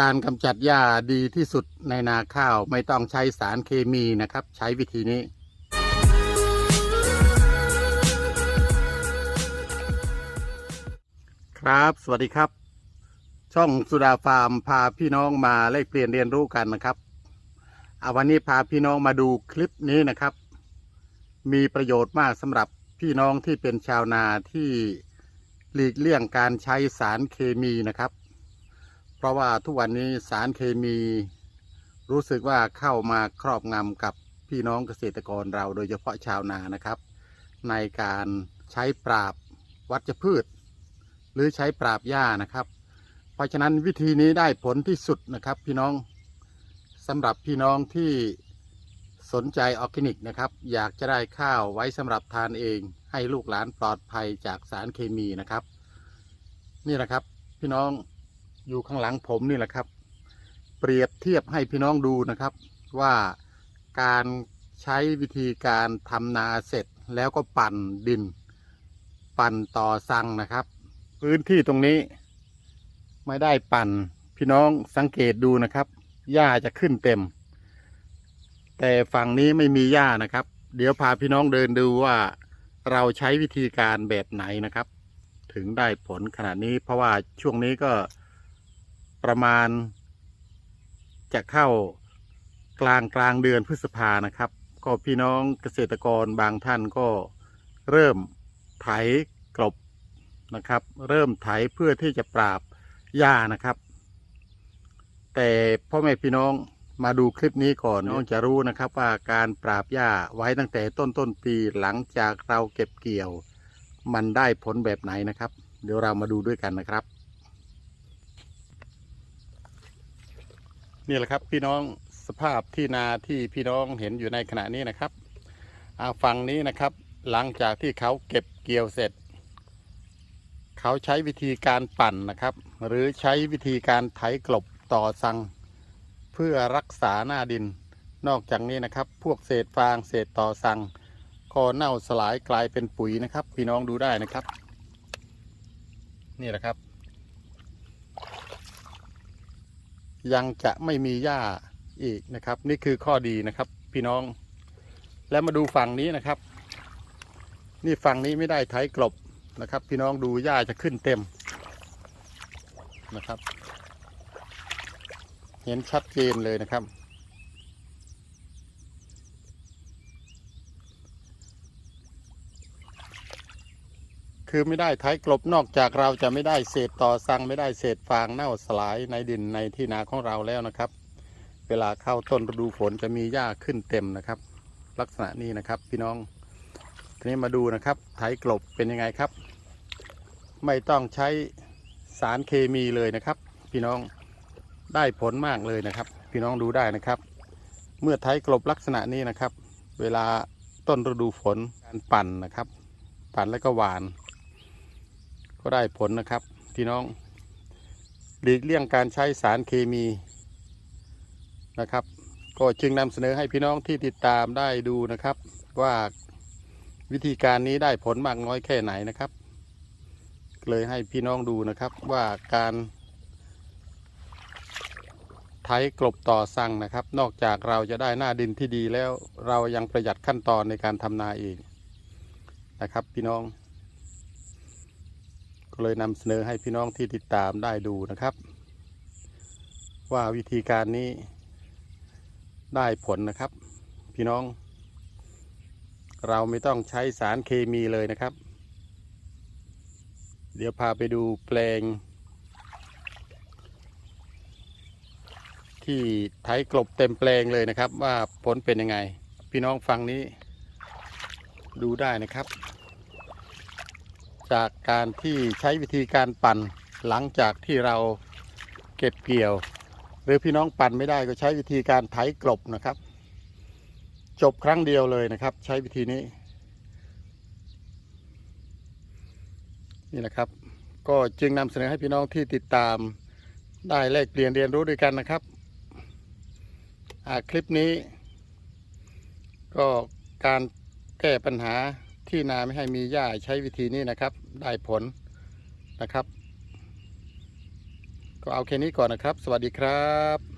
การกำจัดหญ้าดีที่สุดในนาข้าวไม่ต้องใช้สารเคมีนะครับ ใช้วิธีนี้ ครับ สวัสดีครับ ช่องสุดาฟาร์มพาพี่น้องมาแลกเปลี่ยนเรียนรู้กันนะครับเอาวันนี้พาพี่น้องมาดูคลิปนี้นะครับ มีประโยชน์มากสำหรับพี่น้องที่เป็นชาวนาที่หลีกเลี่ยงการใช้สารเคมีนะครับ เพราะว่าทุกวันนี้สารเคมีรู้สึกว่าเข้ามาครอบงำกับพี่น้องเกษตรกรเราโดยเฉพาะชาวนานะครับ ในการใช้ปราบวัชพืช หรือใช้ปราบหญ้านะครับ เพราะฉะนั้นวิธีนี้ได้ผลที่สุดนะครับ พี่น้องสำหรับพี่น้องที่สนใจออร์แกนิกนะครับ อยากจะได้ข้าวไว้สำหรับทานเอง ให้ลูกหลานปลอดภัยจากสารเคมีนะครับ นี่แหละครับพี่น้อง อยู่ข้างหลังผมนี่แหละครับ เปรียบเทียบให้พี่น้องดูนะครับ ว่าการใช้วิธีการทำนาเสร็จแล้วก็ปั่นดิน ปั่นต่อสั่งนะครับ พื้นที่ตรงนี้ไม่ได้ปั่นพี่น้องสังเกตดูนะครับหญ้าจะขึ้นเต็ม แต่ฝั่งนี้ไม่มีหญ้านะครับ เดี๋ยวพาพี่น้องเดินดูว่าเราใช้วิธีการแบบไหนนะครับ ถึงได้ผลขนาดนี้เพราะว่าช่วงนี้ก็ ประมาณ จะเข้ากลางกลางเดือนพฤษภานะครับ ก็พี่น้องเกษตรกรบางท่านก็เริ่มไถกลบนะครับ เริ่มไถเพื่อที่จะปราบหญ้านะครับ แต่พ่อแม่พี่น้องมาดูคลิปนี้ก่อนน้องจะรู้นะครับว่าการปราบหญ้าไว้ตั้งแต่ต้นต้นปีหลังจากเราเก็บเกี่ยว มันได้ผลแบบไหนนะครับ เดี๋ยวเรามาดูด้วยกันนะครับ นี่แหละครับพี่น้องสภาพที่นาที่พี่น้องเห็นอยู่ในขณะนี้นะครับอ่าฝั่งนี้นะครับ หลังจากที่เขาเก็บเกี่ยวเสร็จ เขาใช้วิธีการปั่นนะครับ หรือใช้วิธีการไถกลบต่อสัง เพื่อรักษาหน้าดิน นอกจากนี้นะครับ พวกเศษฟางเศษต่อสังก็เน่าสลายกลายเป็นปุ๋ยนะครับ พี่น้องดูได้นะครับ นี่แหละครับ ยังจะไม่มีหญ้าอีกนะครับ นี่คือข้อดีนะครับ พี่น้อง แล้วมาดูฝั่งนี้นะครับ นี่ฝั่งนี้ไม่ได้ไถกลบนะครับ พี่น้องดูหญ้าจะขึ้นเต็มนะครับ เห็นชัดเจนเลยนะครับ คือไม่ได้ไถกลบนอกจากเราจะไม่ได้เศษต่อสังไม่ได้เศษฟางเน่าสลายในดินในที่นาของเราแล้วนะครับ เวลาเข้าต้นฤดูฝนจะมีหญ้าขึ้นเต็มนะครับ ลักษณะนี้นะครับ พี่น้องทีนี้มาดูนะครับ ไถกลบเป็นยังไงครับ ไม่ต้องใช้สารเคมีเลยนะครับ พี่น้องได้ผลมากเลยนะครับ พี่น้องดูได้นะครับ เมื่อไถกลบลักษณะนี้นะครับ เวลาต้นฤดูฝนการปั่นนะครับ ปั่นแล้วก็หวาน ก็ได้ผลนะครับพี่น้อง หลีกเลี่ยงการใช้สารเคมีนะครับ ก็จึงนำเสนอให้พี่น้องที่ติดตามได้ดูนะครับ ว่าวิธีการนี้ได้ผลมากน้อยแค่ไหนนะครับ เลยให้พี่น้องดูนะครับว่าการไถกลบต่อสั่งนะครับ นอกจากเราจะได้หน้าดินที่ดีแล้วเรายังประหยัดขั้นตอนในการทำนาเองนะครับ พี่น้อง ก็เลยนำเสนอให้พี่น้องที่ติดตามได้ดูนะครับ ว่าวิธีการนี้ได้ผลนะครับ พี่น้อง เราไม่ต้องใช้สารเคมีเลยนะครับ เดี๋ยวพาไปดูแปลง ที่ไถกลบเต็มแปลงเลยนะครับ ว่าผลเป็นยังไง พี่น้องฟังนี้ดูได้นะครับ จากการที่ใช้วิธีการปั่นหลังจากที่เราเก็บเกี่ยว หรือพี่น้องปั่นไม่ได้ก็ใช้วิธีการไถกลบนะครับ จบครั้งเดียวเลยนะครับ ใช้วิธีนี้ นี่นะครับ ก็จึงนำเสนอให้พี่น้องที่ติดตามได้แลกเปลี่ยนเรียนรู้ด้วยกันนะครับคลิปนี้ ก็การแก้ปัญหา ที่นาไม่ให้มีหญ้าใช้วิธีนี้นะครับ ได้ผลนะครับ ก็เอาแค่นี้ก่อนนะครับ สวัสดีครับ